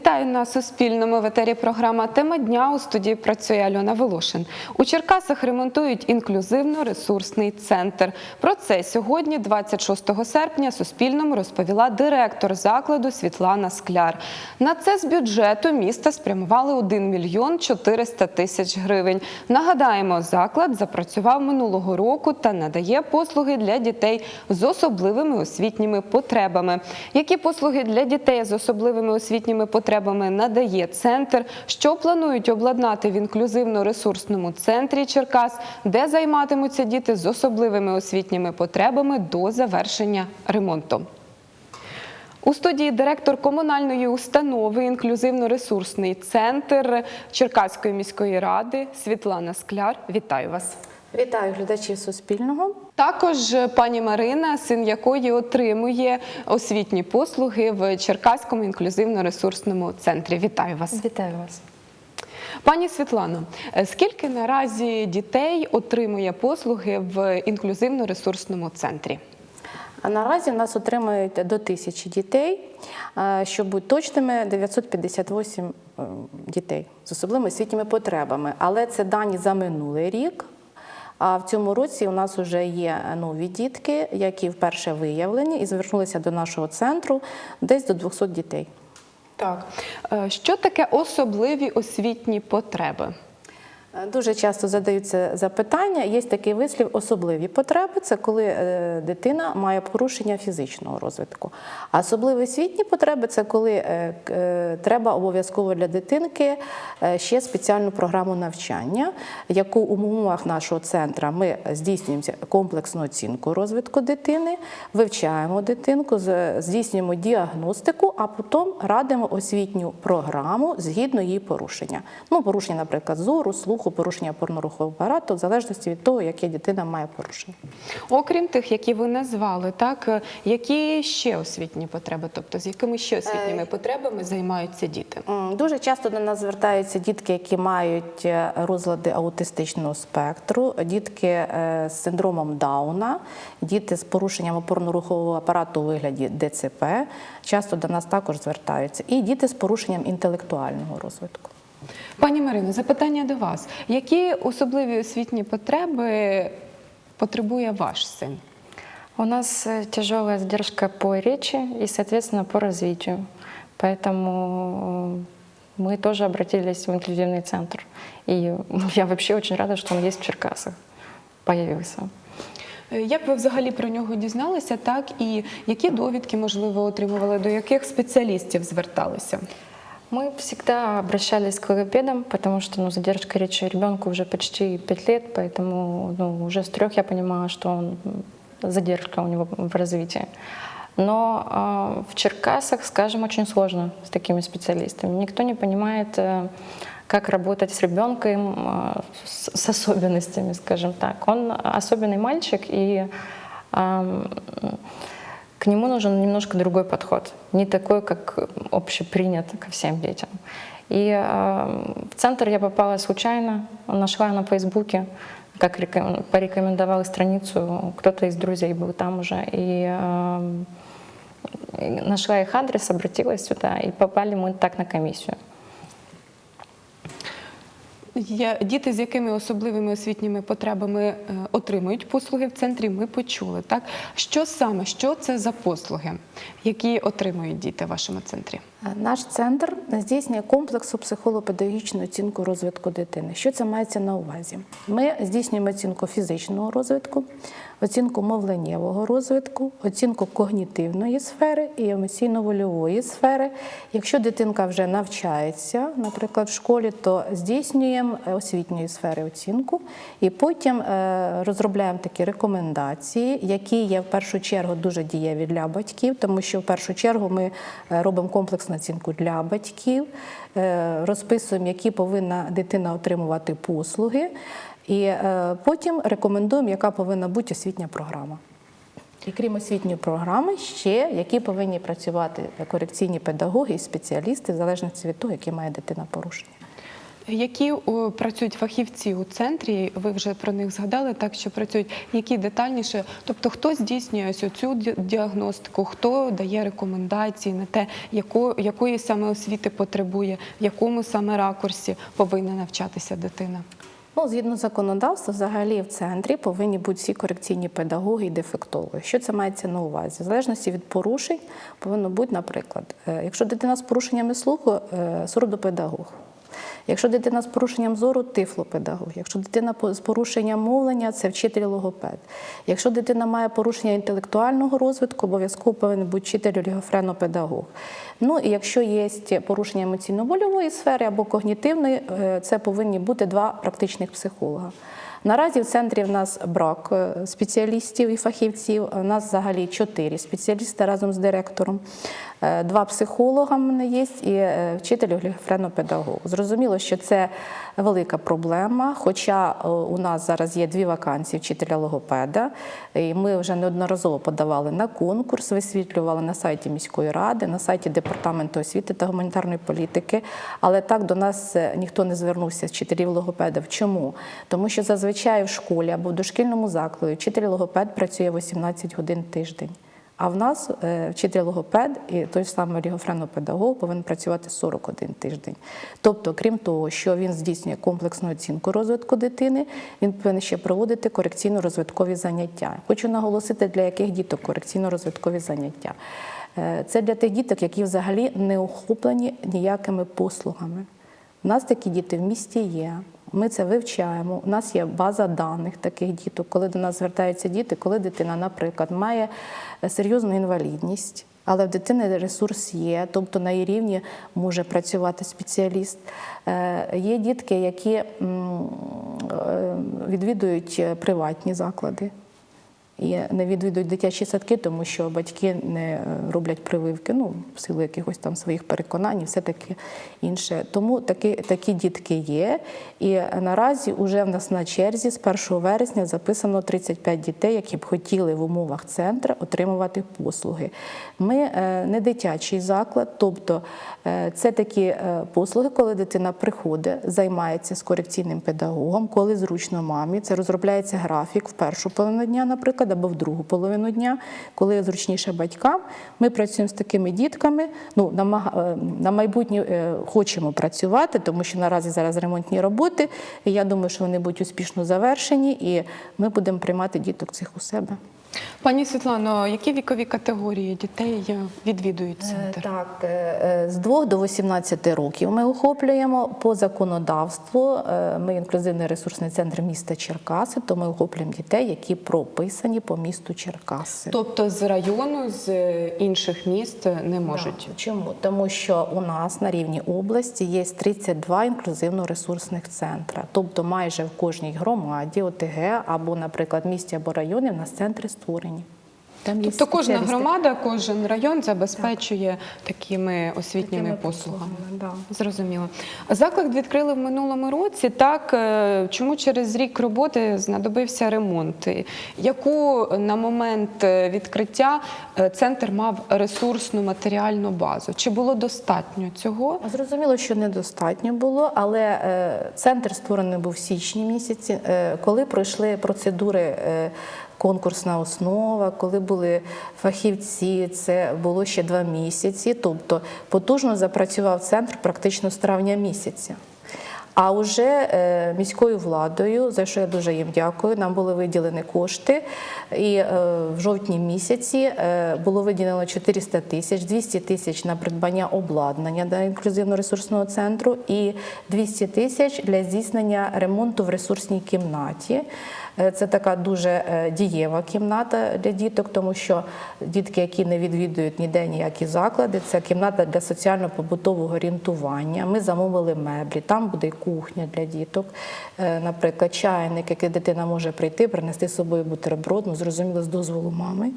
Вітаю на Суспільному в етері програма Тема дня у студії працює Альона Волошин. У Черкасах ремонтують інклюзивно-ресурсний центр. Про це сьогодні, 26 серпня, Суспільному розповіла директор закладу Світлана Скляр. На це з бюджету міста спрямували 1 мільйон 400 тисяч гривень. Нагадаємо, заклад запрацював минулого року та надає послуги для дітей з особливими освітніми потребами. Які послуги для дітей з особливими освітніми потребами надає центр? Що планують обладнати в інклюзивно-ресурсному центрі Черкас, де займатимуться діти з особливими освітніми потребами до завершення ремонту? У студії директор комунальної установи інклюзивно-ресурсний центр Черкаської міської ради Світлана Скляр. Вітаю вас. Вітаю глядачів Суспільного. Також пані Марина, син якої отримує освітні послуги в Черкаському інклюзивно-ресурсному центрі. Вітаю вас. Вітаю вас. Пані Світлано, скільки наразі дітей отримує послуги в інклюзивно-ресурсному центрі? Наразі нас отримують до тисячі дітей. Щоб бути точними, 958 е, дітей з особливими освітніми потребами. Але це дані за минулий рік. А в цьому році у нас вже є нові дітки, які вперше виявлені і звернулися до нашого центру десь до 200 дітей. Так. Е, Що таке особливі освітні потреби? Е, Дуже часто задаються запитання. Є такий вислів особливі потреби це коли е, дитина має порушення фізичного розвитку. А особливі освітні потреби це коли е, треба обов'язково для дитинки ще спеціальну програму навчання, яку у умовах нашого центру ми здійснюємо комплексну оцінку розвитку дитини, вивчаємо дитинку, здійснюємо діагностику, а потім радимо освітню програму згідно її порушення. Ну, порушення, наприклад, зору, слуху, порушення опорно-рухового апарату, в залежності від того, яке дитина має порушення. Окрім тих, які ви назвали, так е, які ще освітні потреби, тобто з якими ще освітніми потребами займаються діти? Дуже часто до нас звертаються дітки, які мають е, розлади аутистичного спектру, дітки е, з синдромом Дауна, діти з порушенням опорно-рухового апарату у вигляді ДЦП. Часто до нас також звертаються, і діти з порушенням інтелектуального розвитку. Пані Марино, запитання до вас: які особливі освітні потреби потребує ваш син? У нас э, тяжелая задержка по речи и, соответственно, по развитию. Поэтому э, мы тоже обратились в инклюзивный центр. И я вообще очень рада, что он есть в Черкасах, появился. Е, Як ви взагалі про нього дізналися, так і які довідки можливо отримували, до яких спеціалістів зверталися? Мы всегда обращались к логопедам, потому что ну, задержка речи ребенку уже почти 5 лет, поэтому ну, уже с трех я понимала, что он, задержка у него в развитии. Но э, в Черкасах, скажем, очень сложно с такими специалистами. Никто не понимает, э, как работать с ребенком э, с, с особенностями, скажем так. Он особенный мальчик, и эм, к нему нужен немножко другой подход, не такой, как общепринят ко всем детям. И э, в центр я попала случайно, нашла на Фейсбуке, как реком- порекомендовала страницу, кто-то из друзей был там уже, и э, и нашла их адрес, обратилась сюда, и попали мы так на комиссию. Є діти, з якими особливими освітніми потребами е, отримують послуги в центрі, ми почули. Так що саме, що це за послуги, які отримують діти в вашому центрі? Наш центр здійснює комплексу психолого-педагогічну оцінку розвитку дитини. Що це мається на увазі? Ми здійснюємо оцінку фізичного розвитку, оцінку мовленнєвого розвитку, оцінку когнітивної сфери і емоційно-вольової сфери. Якщо дитинка вже навчається, наприклад, в школі, то здійснюємо освітньої сфери оцінку і потім е, розробляємо такі рекомендації, які є в першу чергу дуже дієві для батьків, тому що в першу чергу ми е, робимо комплексну оцінку для батьків, е, розписуємо, які повинна дитина отримувати послуги, і е, потім рекомендуємо, яка повинна бути освітня програма. І крім освітньої програми, ще які повинні працювати корекційні педагоги і спеціалісти, в залежності від того, які має дитина порушення. Які о, працюють фахівці у центрі? Ви вже про них згадали, так що працюють які детальніше? Тобто, хто здійснює ось цю діагностику, хто дає рекомендації на те, яко, якої саме освіти потребує, в якому саме ракурсі повинна навчатися дитина? Ну, згідно законодавства, взагалі в центрі повинні бути всі корекційні педагоги і дефектологи. Що це мається на увазі? В залежності від порушень повинно бути, наприклад, е, якщо дитина з порушеннями слуху, е, сурдопедагог. Якщо дитина з порушенням зору тифлопедагог. Якщо дитина з порушенням мовлення, це вчитель логопед. Якщо дитина має порушення інтелектуального розвитку, обов'язково повинен бути вчитель лігофренопедагог. Ну і якщо є порушення емоційно-больової сфери або когнітивної, е, це повинні бути два практичних психолога. Наразі в центрі в нас брак е, спеціалістів і фахівців. У нас взагалі чотири спеціалісти разом з директором. Е, Два психолога в мене є і е, вчитель френопедагог. Зрозуміло, що це велика проблема. Хоча е, у нас зараз є дві вакансії вчителя логопеда, і ми вже неодноразово подавали на конкурс, висвітлювали на сайті міської ради, на сайті департаменту освіти та гуманітарної політики. Але так до нас ніхто не звернувся з вчителів логопедів. Чому? Тому що зазвичай в школі або в дошкільному закладі вчитель логопед працює 18 годин тиждень. А в нас е, вчитель логопед і той ж самий лігофренопедагог повинен працювати 41 тиждень. Тобто, крім того, що він здійснює комплексну оцінку розвитку дитини, він повинен ще проводити корекційно-розвиткові заняття. Хочу наголосити, для яких діток корекційно-розвиткові заняття. Е, Це для тих діток, які взагалі не охоплені ніякими послугами. У нас такі діти в місті є. Ми це вивчаємо. У нас є база даних таких діток, коли до нас звертаються діти, коли дитина, наприклад, має е, серйозну інвалідність, але в дитини ресурс є, тобто на її рівні може працювати спеціаліст. Е, Є дітки, які е, відвідують приватні заклади. І не відвідують дитячі садки, тому що батьки не е, роблять прививки, ну, в силу якихось там своїх переконань, і все таке інше. Тому такі, такі дітки є. І наразі вже в нас на черзі з 1 вересня записано 35 дітей, які б хотіли в умовах центру отримувати послуги. Ми е, не дитячий заклад, тобто е, це такі послуги, коли дитина приходить, займається з корекційним педагогом, коли зручно мамі. Це розробляється графік в першу половину дня, наприклад, або в другу половину дня, коли зручніше батькам. Ми працюємо з такими дітками. Ну, намага- е, на майбутнє е, хочемо працювати, тому що наразі зараз ремонтні роботи. І я думаю, що вони будуть успішно завершені, і ми будемо приймати діток цих у себе. Пані Світлано, які вікові категорії дітей е, відвідують центр? Так, е, е, з 2 до 18 років ми охоплюємо по законодавству. е, Ми інклюзивний ресурсний центр міста Черкаси, то ми охоплюємо дітей, які прописані по місту Черкаси. Тобто з району, з е, інших міст не можуть. Так. Чому? Тому що у нас на рівні області є 32 інклюзивно-ресурсних центра. Тобто майже в кожній громаді, ОТГ або, наприклад, місті або районі в нас центри створені. Там є Тобто кожна громада, кожен район забезпечує такими освітніми Такими послугами. послугами, да. Зрозуміло. Заклад відкрили в минулому році. Так е, чому через рік роботи знадобився ремонт? Яку на момент е, відкриття е, центр мав ресурсну матеріальну базу? Чи було достатньо цього? Зрозуміло, що недостатньо було, але центр створений був в січні місяці, коли пройшли процедури. Конкурсна основа, коли були фахівці, це було ще два місяці. Тобто потужно запрацював центр практично з травня місяця. А вже е, міською владою, за що я дуже їм дякую, нам були виділені кошти. І е, в жовтні місяці е, було виділено 400 тисяч, 200 тисяч на придбання обладнання для інклюзивно-ресурсного центру і 200 тисяч для здійснення ремонту в ресурсній кімнаті. Е, Це така дуже е, дієва кімната для діток, тому що дітки, які не відвідують ніде ніякі заклади, це кімната для соціально-побутового орієнтування. Ми замовили меблі, там буде і кухня для діток, Е, наприклад, чайник, який дитина може прийти, принести з собою бутерброд, ну, зрозуміло, з дозволу мами.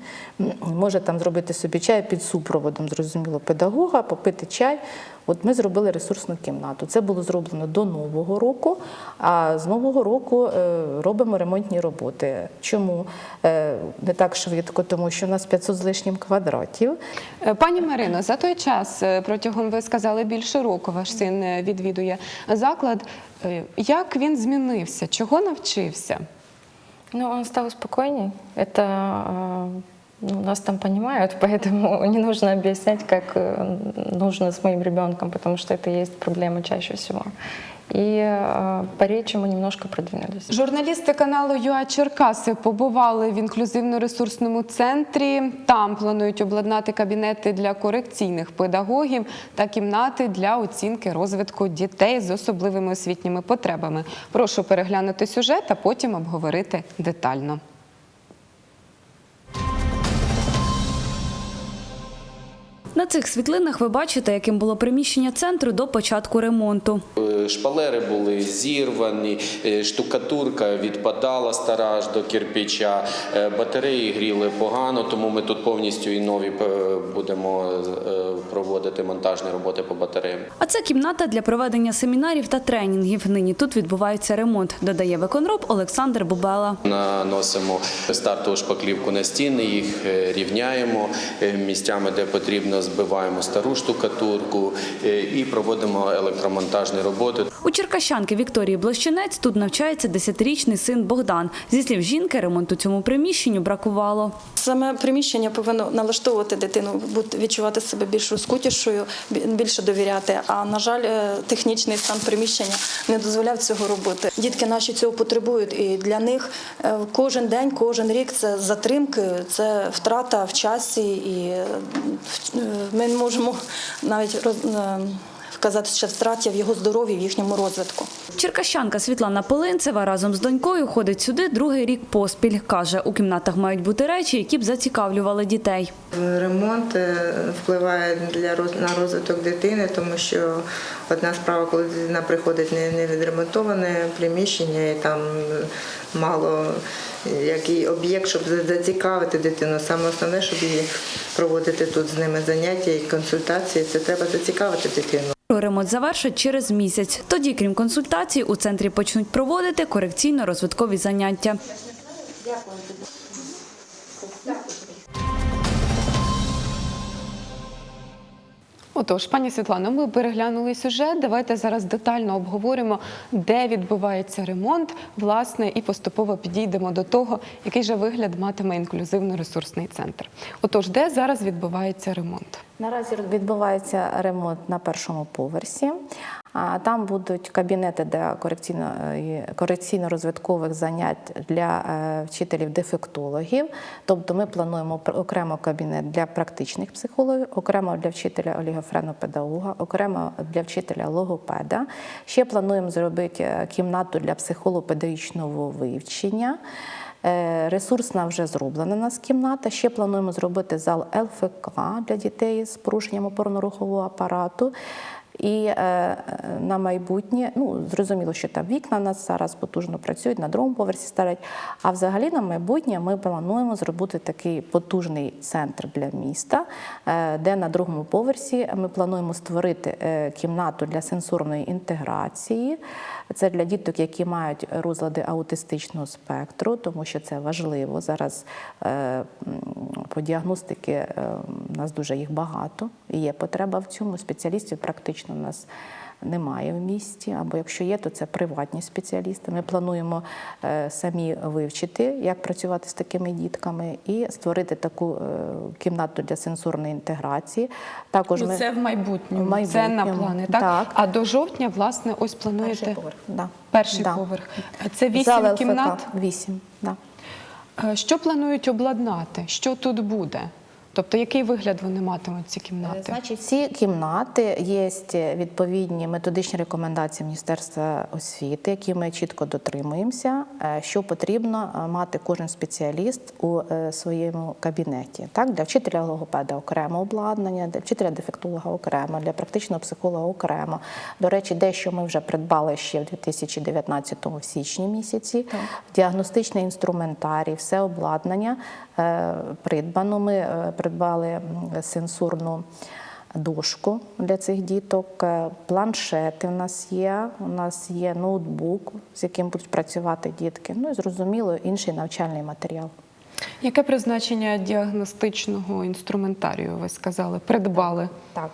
Може там зробити собі чай під супроводом, зрозуміло, педагога, попити чай. От ми зробили ресурсну кімнату. Це було зроблено до нового року. А з нового року е, робимо ремонтні роботи. Чому Е, не так швидко? Тому що у нас 500 з лишнім квадратів. Е, Пані Марино, за той час протягом ви сказали більше року ваш син відвідує заклад. Як він змінився? Чого навчився? Ну, он стал спокойней. Это ну, нас там понимают, поэтому не нужно объяснять, как э, нужно с моим ребенком, потому что это и есть проблема чаще всего. И э, по речи мы немножко продвинулись. Журналісти каналу ЮА Черкаси побували в інклюзивно-ресурсному центрі. Там планують обладнати кабінети для корекційних педагогів та кімнати для оцінки розвитку дітей з особливими освітніми потребами. Прошу переглянути сюжет, а потім обговорити детально. На цих світлинах ви бачите, яким було приміщення центру до початку ремонту. Е, Шпалери були зірвані, е, штукатурка відпадала стара аж до кирпича, е, батареї гріли погано, тому ми тут повністю і нові будемо проводити монтажні роботи по батареям. А це кімната для проведення семінарів та тренінгів. Нині тут відбувається ремонт, додає виконроб Олександр Бубела. Наносимо стартову шпаклівку на стіни, їх рівняємо місцями, де потрібно, збиваємо стару штукатурку е, і проводимо електромонтажні роботи. У черкащанки Вікторії Блощинець тут навчається 10-річний син Богдан. Зі слів жінки, ремонту цьому приміщенню бракувало. Саме приміщення повинно налаштовувати дитину, відчувати себе більш розкутішою, більше довіряти. А на жаль, е, технічний стан приміщення не дозволяв цього робити. Дітки наші цього потребують, і для них е, кожен день, кожен рік це затримки, це втрата в часі, і в- ми не можемо навіть роз- е, вказати ще втраті в його здоров'ї, в їхньому розвитку. Черкащанка Світлана Полинцева разом з донькою ходить сюди другий рік поспіль. Каже, у кімнатах мають бути речі, які б зацікавлювали дітей. Ремонт е, впливає для на розвиток дитини, тому що одна справа, коли дитина приходить не, не відремонтоване приміщення і там мало який об'єкт, щоб за- зацікавити дитину. Саме основне, щоб її проводити тут з ними заняття і консультації, це треба зацікавити дитину. Ремонт завершать через місяць. Тоді, крім консультацій, у центрі почнуть проводити корекційно-розвиткові заняття. Отож, пані Світлано, ми переглянули сюжет. Давайте зараз детально обговоримо, де відбувається ремонт, власне, і поступово підійдемо до того, який же вигляд матиме інклюзивно-ресурсний центр. Отож, де зараз відбувається ремонт? Наразі відбувається ремонт на першому поверсі. А Там будуть кабінети для е, корекційно-розвиткових занять для е, вчителів-дефектологів. Тобто ми плануємо окремо кабінет для практичних психологів, окремо для вчителя олігофренопедагога, окремо для вчителя логопеда. Ще плануємо зробити е, кімнату для психолого-педагогічного вивчення. Ресурсна вже зроблена нас кімната. Ще плануємо зробити зал ЛФК для дітей з порушенням опорно-рухового апарату. І е, е, на майбутнє, ну зрозуміло, що там вікна у нас зараз потужно працюють, на другому поверсі ставлять. А взагалі на майбутнє ми плануємо зробити такий потужний центр для міста, е, де на другому поверсі ми плануємо створити е, кімнату для сенсорної інтеграції. Це для діток, які мають розлади аутистичного спектру, тому що це важливо. Зараз е, по діагностики е, у нас дуже їх багато. І є потреба в цьому. Спеціалістів практично у нас немає в місті. Або якщо є, то це приватні спеціалісти. Ми плануємо е, самі вивчити, як працювати з такими дітками, і створити таку е, кімнату для сенсорної інтеграції. Також Ну, ми це в майбутньому. В Це на плани, так? так. А до жовтня, власне, ось плануєте перший поверх. Да. перший Да. поверх. Це вісім кімнат. Вісім, да. Е, Що планують обладнати? Що тут буде? Тобто, який вигляд вони матимуть ці кімнати? Значить, ці кімнати є відповідні методичні рекомендації Міністерства освіти, які ми чітко дотримуємося, е, що потрібно е, мати кожен спеціаліст у е, своєму кабінеті. Так, для вчителя логопеда окремо обладнання, для вчителя дефектолога окремо, для практичного психолога окремо. До речі, дещо ми вже придбали ще в 2019 в січні місяці. Діагностичний інструментарій, все обладнання е, придбано. Ми е, придбали сенсурну дошку для цих діток, е, планшети в нас є, у нас є ноутбук, з яким будуть працювати дітки. Ну і зрозуміло, інший навчальний матеріал. Яке призначення діагностичного інструментарію, ви сказали, придбали? Так,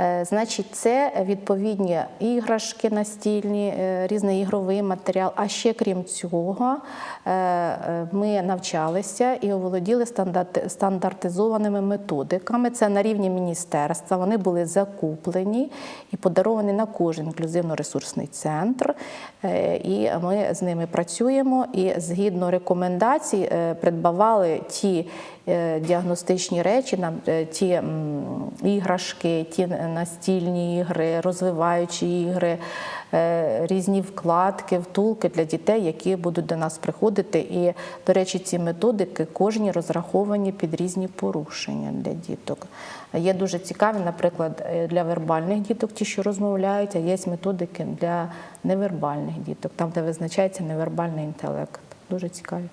Е, значить, це відповідні іграшки настільні, е, різний ігровий матеріал. А ще крім цього, е, ми навчалися і оволоділи стандартизованими методиками. Це на рівні міністерства. Вони були закуплені і подаровані на кожен інклюзивно-ресурсний центр. І ми з ними працюємо. І згідно рекомендацій е, придбавали ті е, діагностичні речі, нам е, ті іграшки, ті настільні ігри, розвиваючі ігри, е, різні вкладки, втулки для дітей, які будуть до нас приходити. І, до речі, ці методики кожні розраховані під різні порушення для діток. Є дуже цікаві, наприклад, для вербальних діток, ті, що розмовляють, а є методики для невербальних діток, там, де визначається невербальний інтелект. Дуже цікаві.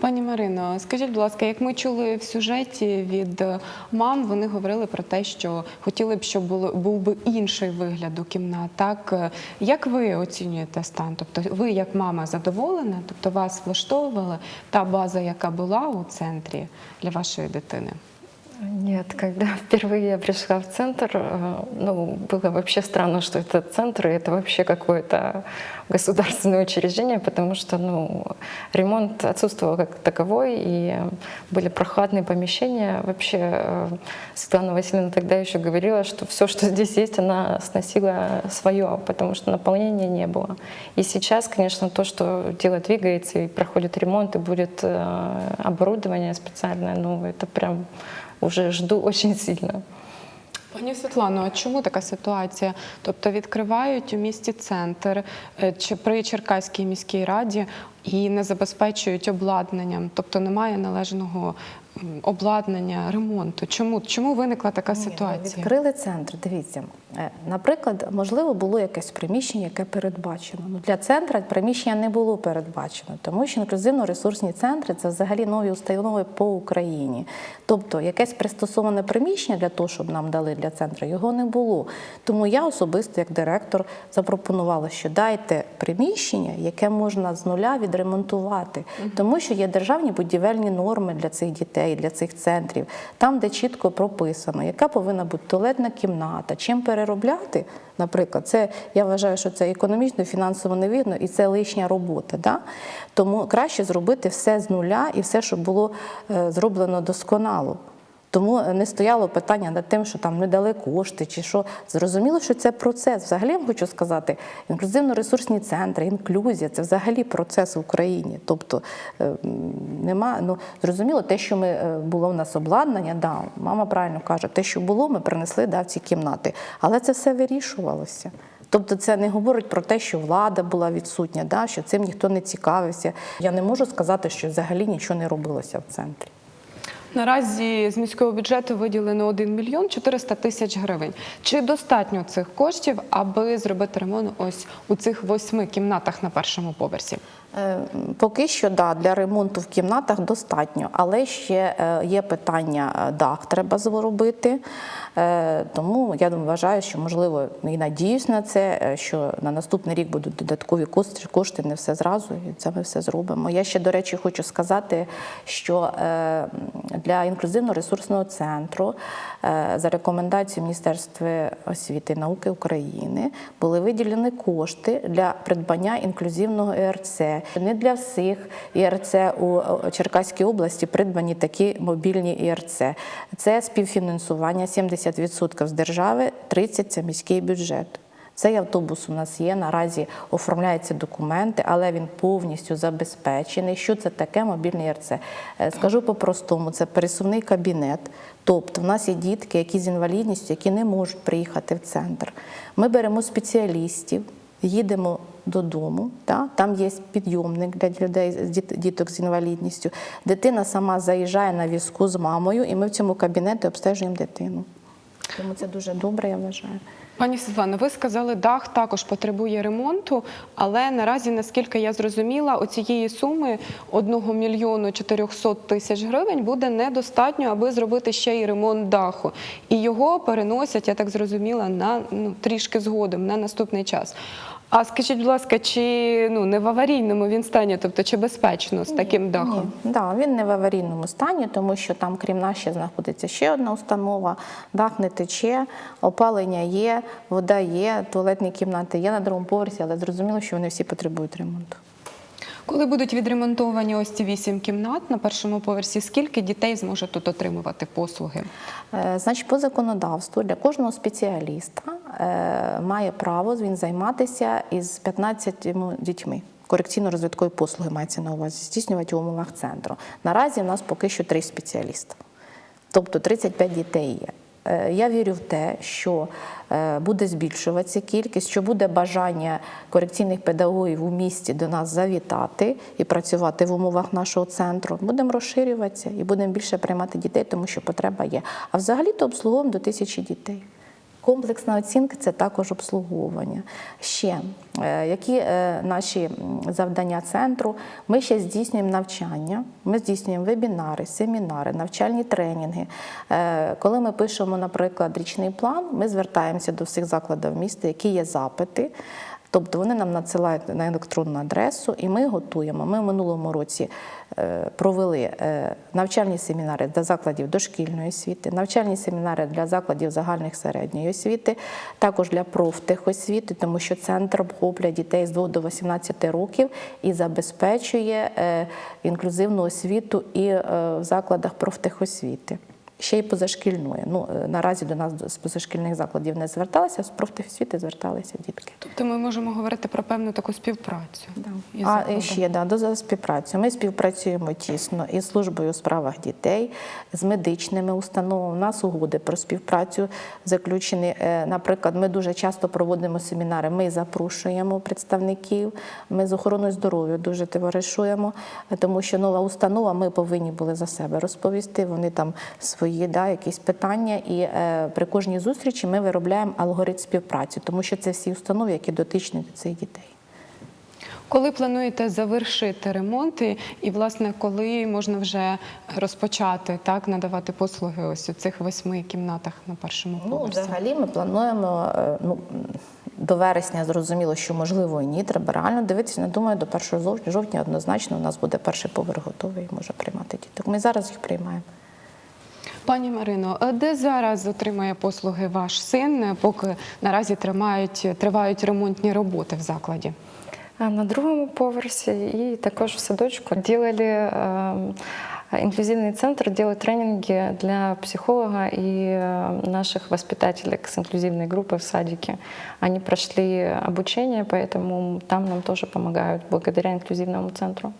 Пані Марино, скажіть, будь ласка, як ми чули в сюжеті від е, мам, вони говорили про те, що хотіли б, щоб було був би інший вигляд у кімнат. Так Е, як ви оцінюєте стан? Тобто, ви як мама задоволена? Тобто вас влаштовувала та база, яка була у центрі для вашої дитини? Нет, когда впервые я пришла в центр, э, ну, было вообще странно, что это центр, и это вообще какое-то государственное учреждение, потому что, ну, ремонт отсутствовал как таковой, и были прохладные помещения. Вообще, э, Светлана Васильевна тогда еще говорила, что все, что здесь есть, она сносила свое, потому что наполнения не было. И сейчас, конечно, то, что дело двигается и проходит ремонт, и будет э, оборудование специальное, ну, это прям уже жду очень сильно. Пані Світлано, а чому така ситуація? Тобто відкривають у місті центр е, чи при Черкаській міській раді і не забезпечують обладнанням, тобто немає належного обладнання, ремонту. Чому? Чому виникла така ситуація? Відкрили центр. Дивіться, Е, наприклад, можливо, було якесь приміщення, яке передбачено. Ну для центра приміщення не було передбачено, тому що інклюзивно-ресурсні центри це взагалі нові установи по Україні. Тобто, якесь пристосоване приміщення для того, щоб нам дали для центру, його не було. Тому я особисто, як директор, запропонувала, що дайте приміщення, яке можна з нуля відремонтувати, тому що є державні будівельні норми для цих дітей, для цих центрів, там, де чітко прописано, яка повинна бути туалетна кімната, чим переробляти. Наприклад, це я вважаю, що це економічно, фінансово невірно і це лишня робота. Да? Тому краще зробити все з нуля і все, щоб було е, зроблено досконало. Тому не стояло питання над тим, що там не дали кошти, чи що зрозуміло, що це процес. Взагалі я хочу сказати, інклюзивно-ресурсні центри, інклюзія це взагалі процес в Україні. Тобто е, нема, ну зрозуміло, те, що ми е, було в нас обладнання, да, мама правильно каже, те, що було, ми принесли да, в ці кімнати, але це все вирішувалося. Тобто це не говорить про те, що влада була відсутня, да, що цим ніхто не цікавився. Я не можу сказати, що взагалі нічого не робилося в центрі. Наразі з міського бюджету виділено 1 мільйон 400 тисяч гривень. Чи достатньо цих коштів, аби зробити ремонт ось у цих восьми кімнатах на першому поверсі? Е, Поки що да, для ремонту в кімнатах достатньо, але ще е, є питання, е, дах треба зробити. Тому я вважаю, що можливо і надіюсь на це, що на наступний рік будуть додаткові кошти, не все зразу, і це ми все зробимо. Я ще, до речі, хочу сказати, що для інклюзивно-ресурсного центру за рекомендацією Міністерства освіти і науки України були виділені кошти для придбання інклюзивного ЕРЦ. Не для всіх ІРЦ у Черкаській області придбані такі мобільні ІРЦ. Це співфінансування 70% з держави, 30% – це міський бюджет. Цей автобус у нас є. Наразі оформляються документи, але він повністю забезпечений. Що це таке мобільний РЦ? Е, Скажу по-простому, це пересувний кабінет. Тобто, в нас є дітки, які з інвалідністю, які не можуть приїхати в центр. Ми беремо спеціалістів, їдемо додому. та, Там є підйомник для людей діток з інвалідністю. Дитина сама заїжджає на візку з мамою, і ми в цьому кабінеті обстежуємо дитину. Тому це дуже добре, я вважаю. Пані Світлано, ви сказали, дах також потребує ремонту, але наразі, наскільки я зрозуміла, оцієї суми 1 мільйону 400 тисяч гривень буде недостатньо, аби зробити ще й ремонт даху. І його переносять, я так зрозуміла, на ну, трішки згодом, на наступний час. А скажіть, будь ласка, чи ну не в аварійному він стані, тобто чи безпечно з таким дахом? Ні, да, він не в аварійному стані, тому що там, крім нас, ще знаходиться ще одна установа, дах не тече, опалення є, вода є, туалетні кімнати є на другому поверсі, але зрозуміло, що вони всі потребують ремонту. Коли будуть відремонтовані ось ці вісім кімнат на першому поверсі, скільки дітей зможе тут отримувати послуги? Е, Значить, по законодавству для кожного спеціаліста е, має право він займатися із 15 дітьми. Корекційно-розвиткові послуги мається на увазі здійснювати в умовах центру. Наразі в нас поки що три спеціаліста, тобто 35 дітей є. Е, Я вірю в те, що е, буде збільшуватися кількість, що буде бажання корекційних педагогів у місті до нас завітати і працювати в умовах нашого центру. Будемо розширюватися і будемо більше приймати дітей, тому що потреба є. А взагалі-то обслуговуємо до тисячі дітей. Комплексна оцінка це також обслуговування. Ще е, які е, наші завдання центру? Ми ще здійснюємо навчання, ми здійснюємо вебінари, семінари, навчальні тренінги. Е, Коли ми пишемо, наприклад, річний план, ми звертаємося до всіх закладів міста, які є запити. Тобто вони нам надсилають на електронну адресу, і ми готуємо. Ми в минулому році е, провели е, навчальні семінари для закладів дошкільної освіти, навчальні семінари для закладів загальних середньої освіти, також для профтехосвіти, тому що центр обхоплює дітей з 2 до 18 років і забезпечує е, інклюзивну освіту і в закладах профтехосвіти. Ще й позашкільної. Ну, е, наразі до нас з позашкільних закладів не зверталися, з профтехосвіти зверталися дітки. Тобто ми можемо говорити про певну таку співпрацю. із А і ще да, до співпраці. Ми співпрацюємо тісно із службою у справах дітей, з медичними установами. У нас угоди про співпрацю заключені. Е, Наприклад, ми дуже часто проводимо семінари. Ми запрошуємо представників. Ми з охороною здоров'я дуже товаришуємо, е, тому що нова установа. Ми повинні були за себе розповісти. Вони там свої да, якісь питання. І е, при кожній зустрічі ми виробляємо алгоритм співпраці, тому що це всі установи, які дотичні до цих дітей. Коли плануєте завершити ремонти, і власне коли можна вже розпочати так надавати послуги ось у цих восьми кімнатах на першому Ну, взагалі ми плануємо е, ну, до вересня зрозуміло, що можливо і ні. Треба реально дивитися. Не думаю, до 1 жовтня, жовтня однозначно у нас буде перший поверх готовий і може приймати діток. Ми зараз їх приймаємо. Пані Марино, а де зараз отримує послуги ваш син, поки наразі тримають тривають ремонтні роботи в закладі? А На другому поверсі і також в садочку делали э, инклюзивный центр делает тренинги для психолога и э, наших воспитателей с инклюзивной группы в садике. Они прошли обучение, поэтому там нам тоже помогают благодаря инклюзивному центру.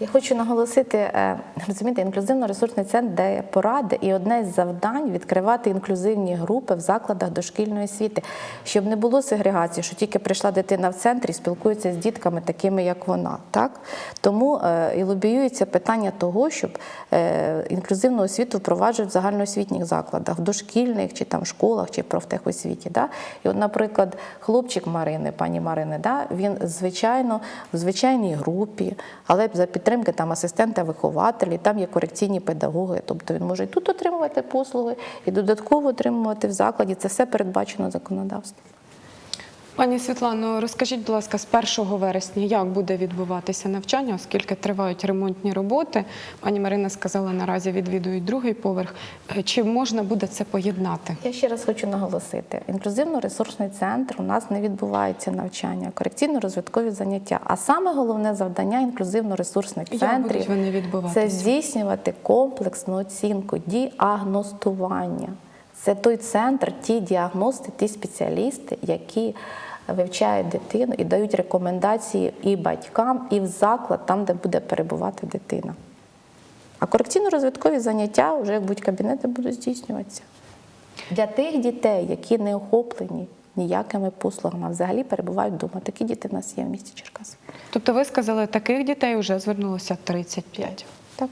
Я хочу наголосити, е, розумієте, інклюзивно-ресурсний центр дає поради, і одне з завдань відкривати інклюзивні групи в закладах дошкільної освіти, щоб не було сегрегації, що тільки прийшла дитина в центр і спілкується з дітками, такими як вона. Так тому е, і лобіюється питання того, щоб е, інклюзивну освіту впроваджують в загальноосвітніх закладах, в дошкільних чи там школах, чи профтехосвіті. Да? І, от, наприклад, хлопчик Марини, пані Марини, да, він звичайно в звичайній групі, але за підтримки там асистента вихователі, там є корекційні педагоги. Тобто він може і тут отримувати послуги, і додатково отримувати в закладі. Це все передбачено законодавством. Пані Світлано, розкажіть, будь ласка, з 1 вересня, як буде відбуватися навчання, оскільки тривають ремонтні роботи. Пані Марина сказала, наразі відвідують другий поверх. Е, Чи можна буде це поєднати? Я ще раз хочу наголосити: інклюзивно-ресурсний центр у нас не відбувається навчання, корекційно-розвиткові заняття. А саме головне завдання інклюзивно-ресурсних центрів це здійснювати комплексну оцінку, діагностування. Це той центр, ті діагности, ті спеціалісти, які вивчають дитину і дають рекомендації і батькам, і в заклад, там, де буде перебувати дитина. А корекційно-розвиткові заняття вже як будь кабінети будуть здійснюватися. Для тих дітей, які не охоплені ніякими послугами, а взагалі перебувають вдома. Такі діти в нас є в місті Черкаси. Тобто ви сказали, таких дітей вже звернулося 35. Так.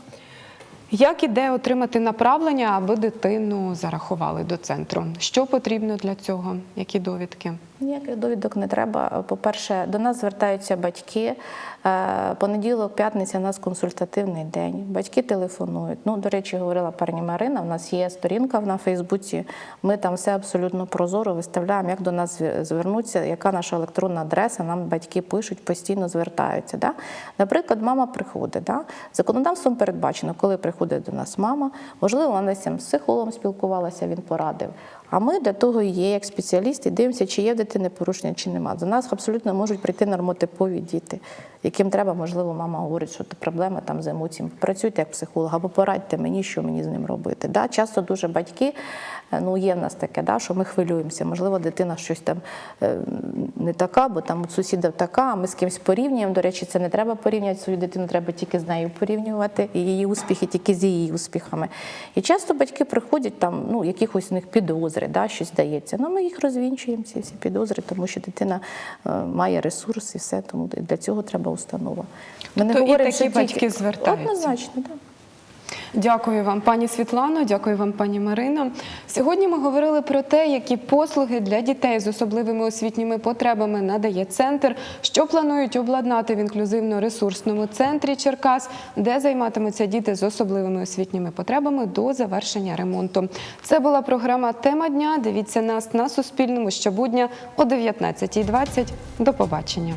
Як іде отримати направлення, аби дитину зарахували до центру? Що потрібно для цього? Які довідки? Ніяких довідок не треба. По-перше, до нас звертаються батьки. Е, Понеділок, п'ятниця у нас консультативний день. Батьки телефонують. Ну, до речі, говорила пані Марина. У нас є сторінка на Фейсбуці. Ми там все абсолютно прозоро виставляємо, як до нас звернуться, яка наша електронна адреса. Нам батьки пишуть, постійно звертаються. Да? Наприклад, мама приходить. Да? Законодавством передбачено, коли приходить до нас мама, можливо, вона з психологом спілкувалася, він порадив. А ми для того є як спеціалісти, дивимося, чи є в дитини порушення, чи нема. До нас абсолютно можуть прийти нормотипові діти, яким треба, можливо, мама говорить, що проблема там з емоціями. Працюйте як психолог, або порадьте мені, що мені з ним робити. Да? Часто дуже батьки, ну є в нас таке, да, що ми хвилюємося. Можливо, дитина щось там е, не така, бо там у сусіда така, а ми з кимось порівнюємо. До речі, це не треба порівнювати свою дитину, треба тільки з нею порівнювати і її успіхи, тільки з її успіхами. І часто батьки приходять там, ну, якихось у них підозри, да, щось здається. Ну, ми їх розвінчуємо, ці всі підозри, тому що дитина е, має ресурс і все, тому для цього треба установа. Ми не То і такі що батьки звертаються. Однозначно, так. Дякую вам, пані Світлано. Дякую вам, пані Марино. Сьогодні ми говорили про те, які послуги для дітей з особливими освітніми потребами надає центр, що планують обладнати в інклюзивно-ресурсному центрі Черкас, де займатимуться діти з особливими освітніми потребами до завершення ремонту. Це була програма Тема дня. Дивіться нас на Суспільному щобудня о 19.20. До побачення.